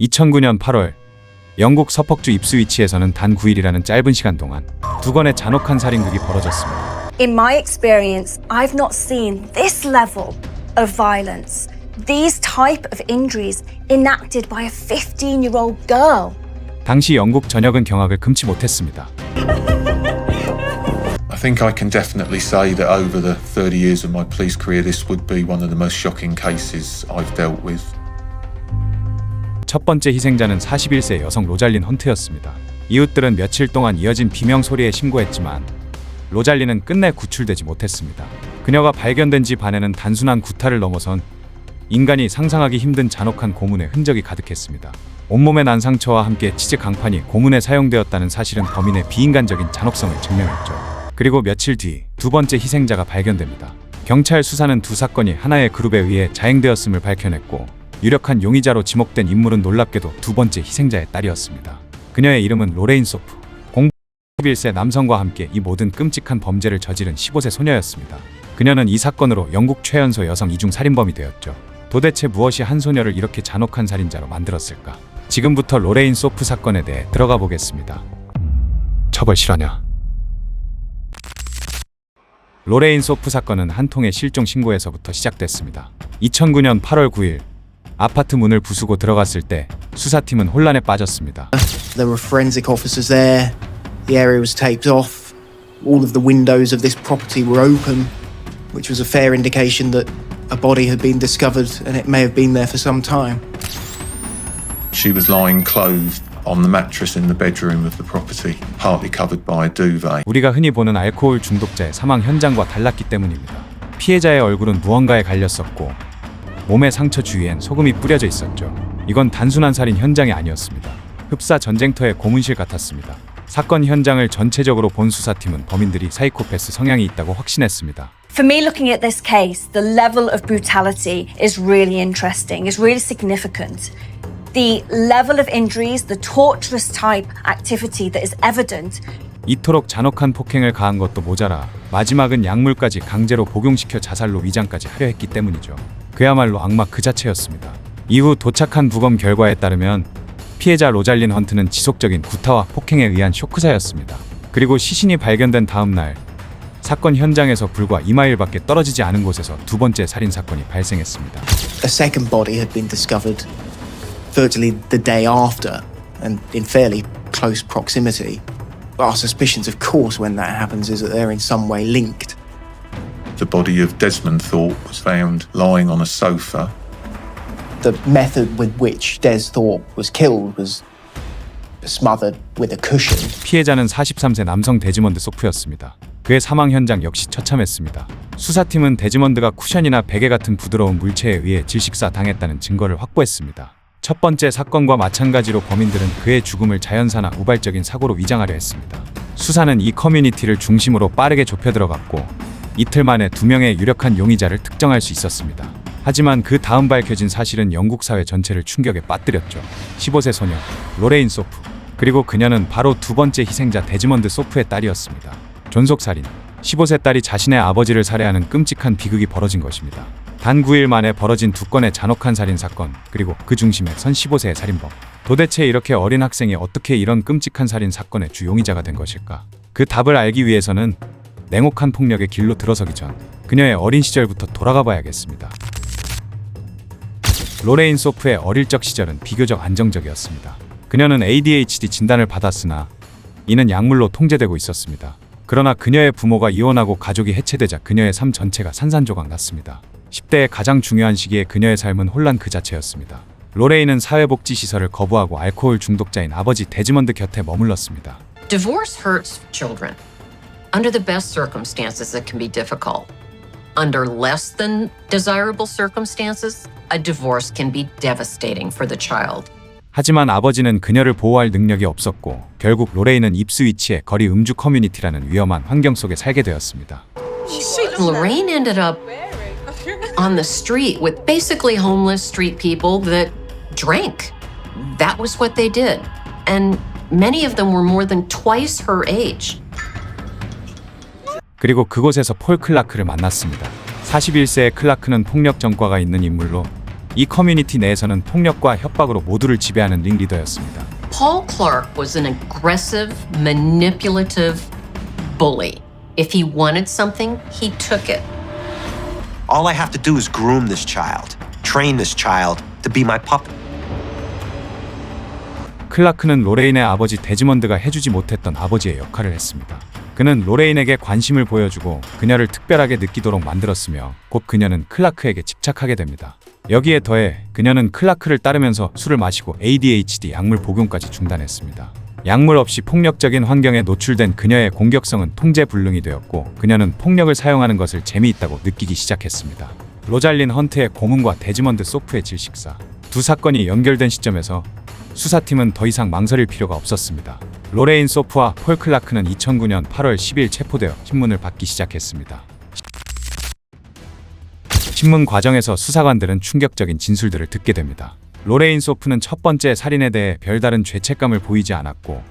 2009년 8월 영국 서퍽주 입스위치에서는 단 9일이라는 짧은 시간 동안 두 건의 잔혹한 살인극이 벌어졌습니다. In my experience, I've not seen this level of violence, these type of injuries enacted by a 15 year old girl. 당시 영국 전역은 경악을 금치 못했습니다. I think I can definitely say that over the 30 years of my police career, this would be one of the most shocking cases I've dealt with. 첫 번째 희생자는 41세 여성 로잘린 헌트였습니다. 이웃들은 며칠 동안 이어진 비명 소리에 신고했지만 로잘린은 끝내 구출되지 못했습니다. 그녀가 발견된 집 안에는 단순한 구타를 넘어선 인간이 상상하기 힘든 잔혹한 고문의 흔적이 가득했습니다. 온몸에 난 상처와 함께 치즈 강판이 고문에 사용되었다는 사실은 범인의 비인간적인 잔혹성을 증명했죠. 그리고 며칠 뒤 두 번째 희생자가 발견됩니다. 경찰 수사는 두 사건이 하나의 그룹에 의해 자행되었음을 밝혀냈고 유력한 용의자로 지목된 인물은 놀랍게도 두 번째 희생자의 딸이었습니다. 그녀의 이름은 로레인 소프. 01세 남성과 함께 이 모든 끔찍한 범죄를 저지른 15세 소녀였습니다. 그녀는 이 사건으로 영국 최연소 여성 이중 살인범이 되었죠. 도대체 무엇이 한 소녀를 이렇게 잔혹한 살인자로 만들었을까? 지금부터 로레인 소프 사건에 대해 들어가 보겠습니다. 처벌 실화냐? 로레인 소프 사건은 한 통의 실종 신고에서부터 시작됐습니다. 2009년 8월 9일 아파트 문을 부수고 들어갔을 때 수사팀은 혼란에 빠졌습니다. There were forensic officers there. The area was taped off. All of the windows of this property were open, which was a fair indication that a body had been discovered and it may have been there for some time. She was lying clothed on the mattress in the bedroom of the property, partly covered by a duvet. 우리가 흔히 보는 알코올 중독자의 사망 현장과 달랐기 때문입니다. 피해자의 얼굴은 무언가에 갈렸었고 몸의 상처 주위엔 소금이 뿌려져 있었죠. 이건 단순한 살인 현장이 아니었습니다. 흡사 전쟁터의 고문실 같았습니다. 사건 현장을 전체적으로 본 수사팀은 범인들이 사이코패스 성향이 있다고 확신했습니다. For me, looking at this case, the level of brutality is really interesting, is really significant. The level of injuries, the torturous type activity that is evident 이토록 잔혹한 폭행을 가한 것도 모자라 마지막은 약물까지 강제로 복용시켜 자살로 위장까지 하려 했기 때문이죠. 그야말로 악마 그 자체였습니다. 이후 도착한 부검 결과에 따르면 피해자 로잘린 헌트는 지속적인 구타와 폭행에 의한 쇼크사였습니다. 그리고 시신이 발견된 다음 날 사건 현장에서 불과 2마일밖에 떨어지지 않은 곳에서 두 번째 살인 사건이 발생했습니다. A second body had been discovered virtually the day after and in fairly close proximity. Our suspicions, of course, when that happens is that they're in some way linked. The body of Desmond Thorpe was found lying on a sofa. The method with which Des Thorpe was killed was smothered with a cushion. 피해자는 43세 남성 데지먼드 소프였습니다. 그의 사망 현장 역시 처참했습니다. 수사팀은 데지먼드가 쿠션이나 베개 같은 부드러운 물체에 의해 질식사 당했다는 증거를 확보했습니다. 첫 번째 사건과 마찬가지로 범인들은 그의 죽음을 자연사나 우발적인 사고로 위장하려 했습니다. 수사는 이 커뮤니티를 중심으로 빠르게 좁혀 들어갔고 이틀 만에 두 명의 유력한 용의자를 특정할 수 있었습니다. 하지만 그 다음 밝혀진 사실은 영국 사회 전체를 충격에 빠뜨렸죠. 15세 소녀 로레인 소프 그리고 그녀는 바로 두 번째 희생자 데지먼드 소프의 딸이었습니다. 존속살인 15세 딸이 자신의 아버지를 살해하는 끔찍한 비극이 벌어진 것입니다. 단 9일 만에 벌어진 두 건의 잔혹한 살인 사건 그리고 그 중심에 선 15세의 살인범 도대체 이렇게 어린 학생이 어떻게 이런 끔찍한 살인 사건의 주 용의자가 된 것일까? 그 답을 알기 위해서는 냉혹한 폭력의 길로 들어서기 전 그녀의 어린 시절부터 돌아가 봐야겠습니다. 로레인 소프의 어릴 적 시절은 비교적 안정적이었습니다. 그녀는 ADHD 진단을 받았으나 이는 약물로 통제되고 있었습니다. 그러나 그녀의 부모가 이혼하고 가족이 해체되자 그녀의 삶 전체가 산산조각 났습니다. 10대의 가장 중요한 시기에 그녀의 삶은 혼란 그 자체였습니다. 로레인은 사회복지 시설을 거부하고 알코올 중독자인 아버지 데지먼드 곁에 머물렀습니다. Divorce hurts children. Under the best circumstances, it can be difficult. Under less than desirable circumstances, a divorce can be devastating for the child. 하지만 아버지는 그녀를 보호할 능력이 없었고 결국 로레인은 입스위치의 거리 음주 커뮤니티라는 위험한 환경 속에 살게 되었습니다. Lorraine ended up on the street with basically homeless street people that drank. That was what they did. And many of them were more than twice her age. 그리고 그곳에서 폴 클라크를 만났습니다. 41세의 클라크는 폭력 전과가 있는 인물로 이 커뮤니티 내에서는 폭력과 협박으로 모두를 지배하는 링리더였습니다. Paul Clark was an aggressive, manipulative bully. If he wanted something, he took it. All I have to do is groom this child, train this child to be my puppet. 클라크는 로레인의 아버지 데지먼드가 해주지 못했던 아버지의 역할을 했습니다. 그는 로레인에게 관심을 보여주고 그녀를 특별하게 느끼도록 만들었으며 곧 그녀는 클라크에게 집착하게 됩니다. 여기에 더해 그녀는 클라크를 따르면서 술을 마시고 ADHD 약물 복용까지 중단했습니다. 약물 없이 폭력적인 환경에 노출된 그녀의 공격성은 통제 불능이 되었고 그녀는 폭력을 사용하는 것을 재미있다고 느끼기 시작했습니다. 로잘린 헌트의 고문과 데지먼드 소프의 질식사 두 사건이 연결된 시점에서 수사팀은 더 이상 망설일 필요가 없었습니다. 로레인 소프와 폴 클라크는 2009년 8월 10일 체포되어 신문을 받기 시작했습니다. 신문 과정에서 수사관들은 충격적인 진술들을 듣게 됩니다. 로레인 소프는 첫 번째 살인에 대해 별다른 죄책감을 보이지 않았고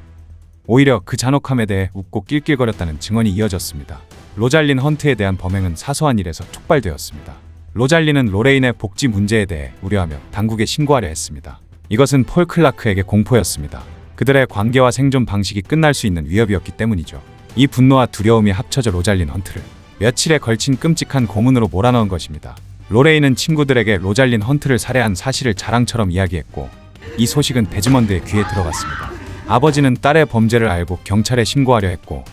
오히려 그 잔혹함에 대해 웃고 낄낄거렸다는 증언이 이어졌습니다. 로잘린 헌트에 대한 범행은 사소한 일에서 촉발되었습니다. 로잘린은 로레인의 복지 문제에 대해 우려하며 당국에 신고하려 했습니다. 이것은 폴 클라크에게 공포였습니다. 그들의 관계와 생존 방식이 끝날 수 있는 위협이었기 때문이죠. 이 분노와 두려움이 합쳐져 로잘린 헌트를 며칠에 걸친 끔찍한 고문으로 몰아넣은 것입니다. 로레인은 친구들에게 로잘린 헌트를 살해한 사실을 자랑처럼 이야기했고 이 소식은 데즈먼드의 귀에 들어갔습니다. 아버지는 딸의 범죄를 알고 경찰에 신고하려 했고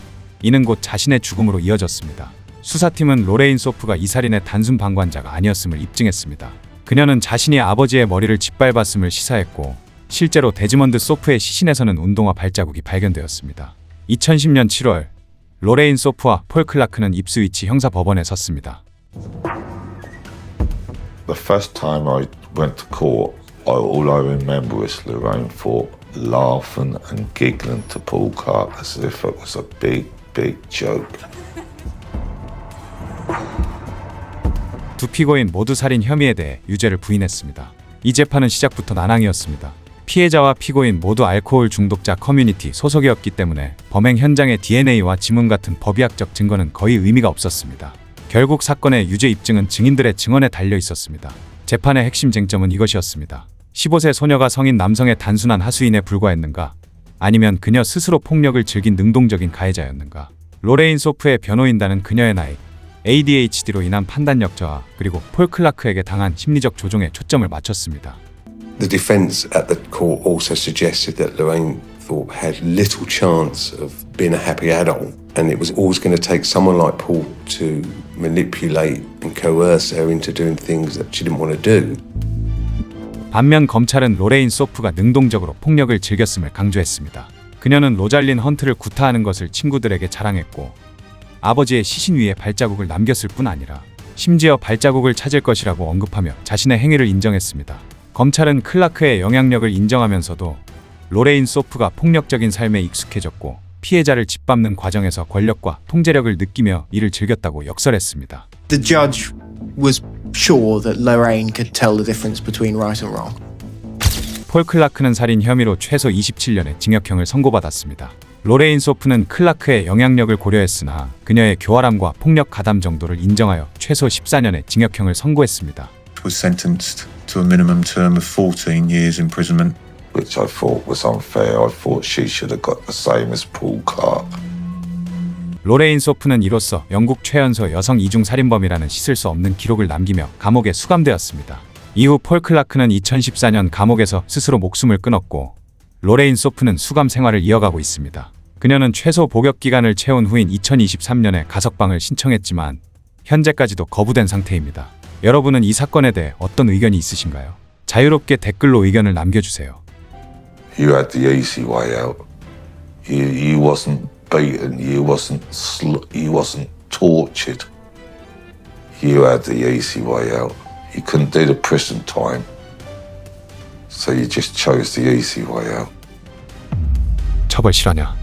이는 곧 자신의 죽음으로 이어졌습니다. 수사팀은 로레인 소프가 이 살인의 단순 방관자가 아니었음을 입증했습니다. 그녀는 자신이 아버지의 머리를 짓밟았음을 시사했고 실제로 데즈먼드 소프의 시신에서는 운동화 발자국이 발견되었습니다. 2010년 7월 로레인 소프와 폴 클라크는 입스위치 형사 법원에 섰습니다. The first time I went to court, all I remember is Lorraine Ford laughing and giggling to Paul Clark as if it was a big, big joke. 두 피고인 모두 살인 혐의에 대해 유죄를 부인했습니다. 이 재판은 시작부터 난항이었습니다. 피해자와 피고인 모두 알코올 중독자 커뮤니티 소속이었기 때문에 범행 현장의 DNA와 지문 같은 법의학적 증거는 거의 의미가 없었습니다. 결국 사건의 유죄 입증은 증인들의 증언에 달려 있었습니다. 재판의 핵심 쟁점은 이것이었습니다. 15세 소녀가 성인 남성의 단순한 하수인에 불과했는가? 아니면 그녀 스스로 폭력을 즐긴 능동적인 가해자였는가? 로레인 소프의 변호인단은 그녀의 나이, ADHD로 인한 판단력 저하, 그리고 폴 클라크에게 당한 심리적 조종에 초점을 맞췄습니다. The defence at the court also suggested that Lorraine Thorpe had little chance of being a happy adult, and it was always going to take someone like Paul to manipulate and coerce her into doing things that she didn't want to do. 반면 검찰은 로레인 소프가 능동적으로 폭력을 즐겼음을 강조했습니다. 그녀는 로잘린 헌트를 구타하는 것을 친구들에게 자랑했고 아버지의 시신 위에 발자국을 남겼을 뿐 아니라 심지어 발자국을 찾을 것이라고 언급하며 자신의 행위를 인정했습니다. 검찰은 클라크의 영향력을 인정하면서도 로레인 소프가 폭력적인 삶에 익숙해졌고 피해자를 짓밟는 과정에서 권력과 통제력을 느끼며 이를 즐겼다고 역설했습니다. The judge was sure that Lorraine could tell the difference between right and wrong. 폴 클라크는 살인 혐의로 최소 27년의 징역형을 선고받았습니다. 로레인 소프는 클라크의 영향력을 고려했으나 그녀의 교활함과 폭력 가담 정도를 인정하여 최소 14년의 징역형을 선고했습니다. Was sentenced to a minimum term of 14 years imprisonment. which I thought was unfair. I thought she should have got the same as Paul Clark. 로레인 소프는 이로써 영국 최연소 여성 이중 살인범이라는 씻을 수 없는 기록을 남기며 감옥에 수감되었습니다. 이후 폴 클라크는 2014년 감옥에서 스스로 목숨을 끊었고 로레인 소프는 수감 생활을 이어가고 있습니다. 그녀는 최소 복역 기간을 채운 후인 2023년에 가석방을 신청했지만 현재까지도 거부된 상태입니다. 여러분은 이 사건에 대해 어떤 의견이 있으신가요? 자유롭게 댓글로 의견을 남겨주세요. You had the easy way out. You, you wasn't beaten. You wasn't sl- you wasn't tortured. You had the easy way out. You couldn't do the prison time, so you just chose the easy way out. 처벌 실화냐?